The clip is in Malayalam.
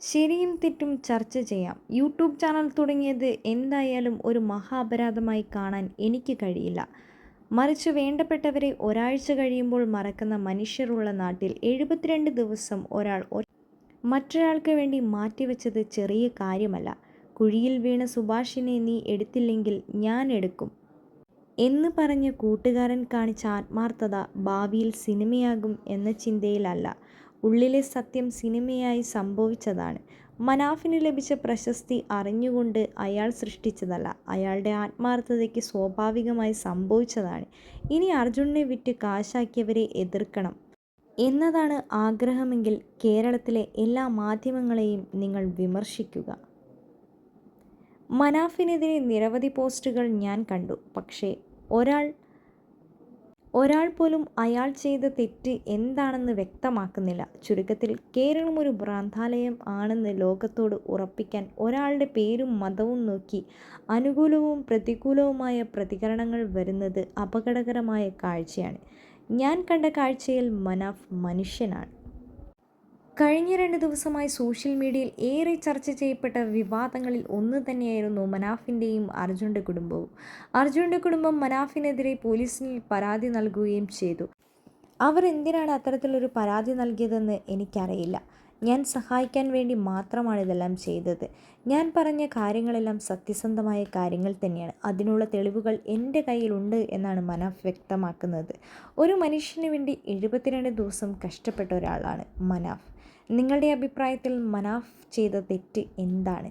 ശരിയും തെറ്റും ചർച്ച ചെയ്യാം. യൂട്യൂബ് ചാനൽ തുടങ്ങിയത് എന്തായാലും ഒരു മഹാപരാധമായി കാണാൻ എനിക്ക് കഴിയില്ല. മറിച്ച് വേണ്ടപ്പെട്ടവരെ ഒരാഴ്ച കഴിയുമ്പോൾ മറക്കുന്ന മനുഷ്യരുള്ള നാട്ടിൽ എഴുപത്തിരണ്ട് ദിവസം ഒരാൾ മറ്റൊരാൾക്ക് വേണ്ടി മാറ്റിവെച്ചത് ചെറിയ കാര്യമല്ല. കുഴിയിൽ വീണ സുഭാഷിനെ നീ എടുത്തില്ലെങ്കിൽ ഞാൻ എടുക്കും. എന്ന് പറഞ്ഞ് കൂട്ടുകാരൻ കാണിച്ച ആത്മാർത്ഥത ഭാവിയിൽ സിനിമയാകും എന്ന ചിന്തയിലല്ല. ഉള്ളിലെ സത്യം സിനിമയായി സംഭവിച്ചതാണ്. മനാഫിന് ലഭിച്ച പ്രശസ്തി അറിഞ്ഞുകൊണ്ട് അയാൾ സൃഷ്ടിച്ചതല്ല. അയാളുടെ ആത്മാർത്ഥതയ്ക്ക് സ്വാഭാവികമായി സംഭവിച്ചതാണ്. ഇനി അർജുനെ വിറ്റ് കാശാക്കിയവരെ എതിർക്കണം എന്നതാണ് ആഗ്രഹമെങ്കിൽ കേരളത്തിലെ എല്ലാ മാധ്യമങ്ങളെയും നിങ്ങൾ വിമർശിക്കുക. മനാഫിനെതിരെ നിരവധി പോസ്റ്റുകൾ ഞാൻ കണ്ടു. പക്ഷേ ഒരാൾ ഒരാൾ പോലും അയാൾ ചെയ്ത തെറ്റ് എന്താണെന്ന് വ്യക്തമാക്കുന്നില്ല. ചുരുക്കത്തിൽ കേരളം ഒരു ഭ്രാന്താലയം ആണെന്ന് ലോകത്തോട് ഉറപ്പിക്കാൻ ഒരാളുടെ പേരും മതവും നോക്കി അനുകൂലവും പ്രതികൂലവുമായ പ്രതികരണങ്ങൾ വരുന്നത് അപകടകരമായ കാഴ്ചയാണ്. ഞാൻ കണ്ട കാഴ്ചയിൽ മനാഫ് മനുഷ്യനാണ്. കഴിഞ്ഞ രണ്ട് ദിവസമായി സോഷ്യൽ മീഡിയയിൽ ഏറെ ചർച്ച ചെയ്യപ്പെട്ട വിവാദങ്ങളിൽ ഒന്ന് തന്നെയായിരുന്നു മനാഫിന്റെയും അർജുന്റെ കുടുംബവും. അർജുന്റെ കുടുംബം മനാഫിനെതിരെ പോലീസിൽ പരാതി നൽകുകയും ചെയ്തു. അവർ എന്തിനാണ് അത്തരത്തിലൊരു പരാതി നൽകിയതെന്ന് എനിക്കറിയില്ല. ഞാൻ സഹായിക്കാൻ വേണ്ടി മാത്രമാണ് ഇതെല്ലാം ചെയ്തത്. ഞാൻ പറഞ്ഞ കാര്യങ്ങളെല്ലാം സത്യസന്ധമായ കാര്യങ്ങൾ തന്നെയാണ്. അതിനുള്ള തെളിവുകൾ എന്റെ കയ്യിലുണ്ട് എന്നാണ് മനാഫ് വ്യക്തമാക്കുന്നത്. ഒരു മനുഷ്യന് വേണ്ടി എഴുപത്തിരണ്ട് ദിവസം കഷ്ടപ്പെട്ട ഒരാളാണ് മനാഫ്. നിങ്ങളുടെ അഭിപ്രായത്തിൽ മനാഫ് ചെയ്ത തെറ്റ് എന്താണ്?